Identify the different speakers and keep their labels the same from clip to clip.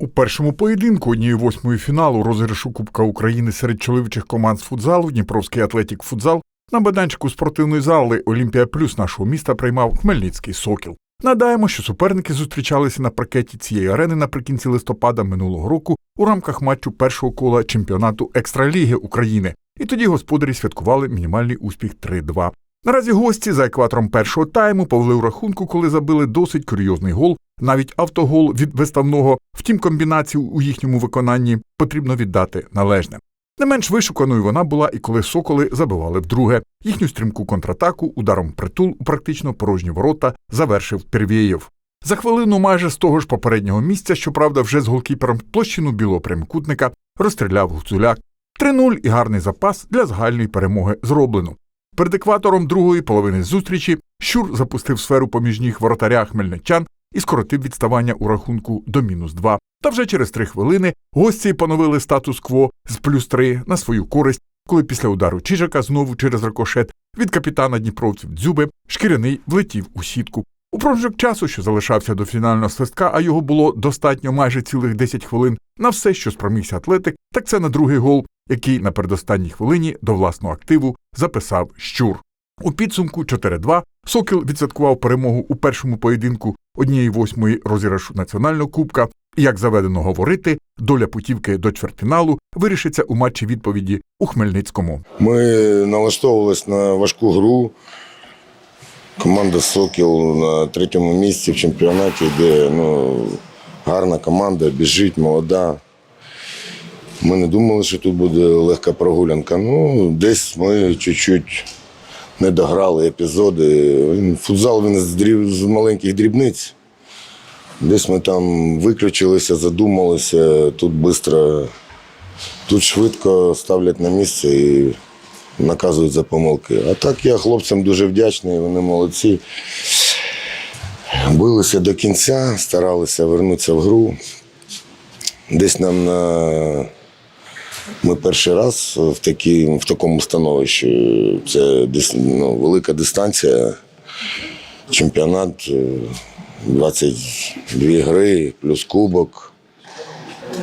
Speaker 1: У першому поєдинку однієї восьмої фіналу розіграшу Кубка України серед чоловічих команд з футзалу Дніпровський Атлетік Футзал на майданчику спортивної зали Олімпія Плюс нашого міста приймав Хмельницький Сокіл. Нагадаємо, що суперники зустрічалися на паркеті цієї арени наприкінці листопада минулого року у рамках матчу першого кола чемпіонату Екстраліги України, і тоді господарі святкували мінімальний успіх 3-2. Наразі гості за екватором першого тайму повели у рахунку, коли забили досить курйозний гол, навіть автогол від виставного. Втім, комбінацію у їхньому виконанні потрібно віддати належне. Не менш вишуканою вона була і коли соколи забивали вдруге. Їхню стрімку контратаку ударом притул у практично порожні ворота завершив Первєєв. За хвилину майже з того ж попереднього місця, щоправда, вже з голкіпером площину білого прямокутника розстріляв Гуцуляк. 3-0 і гарний запас для загальної перемоги зроблено. Перед екватором другої половини зустрічі Щур запустив сферу поміж ніг воротаря хмельничан і скоротив відставання у рахунку до мінус 2. Та вже через три хвилини гості поновили статус-кво з плюс 3 на свою користь, коли після удару Чижака знову через рикошет від капітана дніпровців Дзюби шкіряний влетів у сітку. У проміжок часу, що залишався до фінального свистка, а його було достатньо майже цілих 10 хвилин на все, що спромігся атлетик, так це на другий гол, який на передостанній хвилині до власного активу записав Щур. У підсумку 4-2 Сокіл відсвяткував перемогу у першому поєдинку однієї восьмої розіграшу національного кубка. І як заведено говорити, доля путівки до чвертьфіналу вирішиться у матчі відповіді у Хмельницькому.
Speaker 2: Ми налаштовувалися на важку гру. Команда Сокіл на третьому місці в чемпіонаті, де ну, гарна команда, біжить, молода. Ми не думали, що тут буде легка прогулянка. Ну, десь ми чуть-чуть не дограли епізоди. Футзал він з, дріб, з маленьких дрібниць. Десь ми там виключилися, задумалися, тут швидко, тут швидко ставлять на місце і наказують за помилки. А так я хлопцям дуже вдячний, вони молодці. Билися до кінця, старалися вернутися в гру. Десь нам на ми перший раз в, такі, в такому становищі. Це ну, велика дистанція, чемпіонат, е, 22 гри, плюс кубок.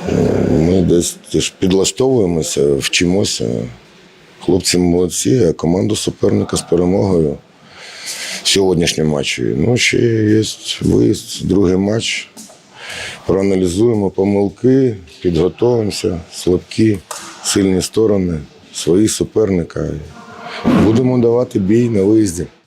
Speaker 2: Е, Ми десь підлаштовуємося, вчимося. Хлопці молодці, а команду суперника з перемогою в сьогоднішньому матчі. Ну, ще є виїзд, другий матч. Проаналізуємо помилки, підготуємося, слабкі, сильні сторони, свої суперника. Будемо давати бій на виїзді.